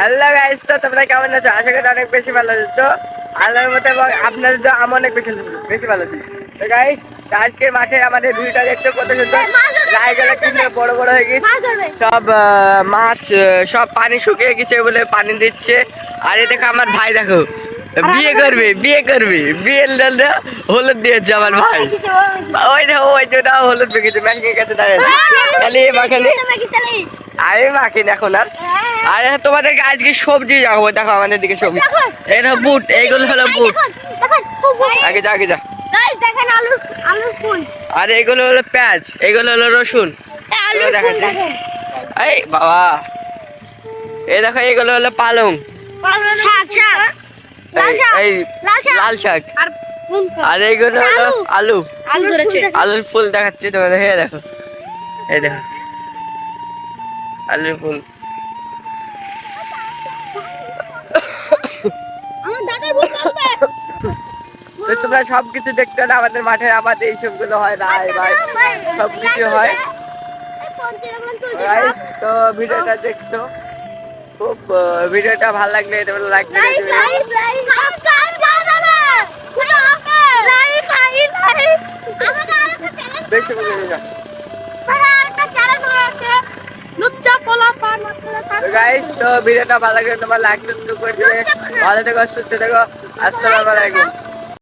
Hello guys তো তোমরা কেমন আছো? আশা করি অনেক বেশি ভালো আছো। তো আল্লাহর মতো এবং আপনাদের তো আমি অনেক বেশি বেশি ভালো আছি। তো গাইস আজকে মাঠে আমাদের ভিউটা দেখতে কত সুন্দর। জায়গাটা কিন্তু বড় বড় হয়ে গেছে। সব মাছ সব পানি শুকিয়ে গেছে বলে পানি দিচ্ছে। আর এই দেখো আমার ভাই দেখো। বিয়ে করবে বিয়ে করবে। বিয়ের জন্য হলুদ দিয়েছে আমার ভাই। ওই দেখো ওই জন্য হলুদ বেঁকেছে ব্যাংকের কাছে দাঁড়িয়ে আছে। তাহলে আমি মাখিন এখন আর। আরে তোমাদেরকে আজকে সবজি যাব দেখো আমাদের দিকে সবজি। এই দেখো বুট এইগুলো হলো বুট। আগে যা আগে যা। দেখেন আলু আলুর ফুল। আর এগুলো হলো পেঁয়াজ এগুলো হলো রসুন। এই বাবা। এই দেখো এগুলো হলো পালং। শাক শাক। লাল শাক আর এইগুলো হলো আলু। আলু। ধরেছে। আলুর ফুল দেখাচ্ছি তোমাদের দেখো। এই দেখো। আলুর ফুল আমার দাদার ভূত আসবে তো তোমরা সবকিছু দেখতে হলে আমাদের মাঠে আমাদের এইসবগুলো হয় না ভাই সব কিছু হয়। তো ভিডিওটা দেখছ? খুব ভিডিওটা ভালো লাগলে তোমরা লাইক করে দিবে লাইক সাবস্ক্রাইব করে দেবে খুদা হাফেজ লাইক লাইক লাইক আমাকে আরেকটা চ্যানেল বেশি করে দিবে ভাই আরেকটা চ্যানেল হয়েছে লুচ্চা পোলা পান তো গাইস তো ভিডিওটা ভালো লাগলে তোমার লাইক করে দিবে ভালো থেকো, সুস্থ থেকো। আসসালামু আলাইকুম।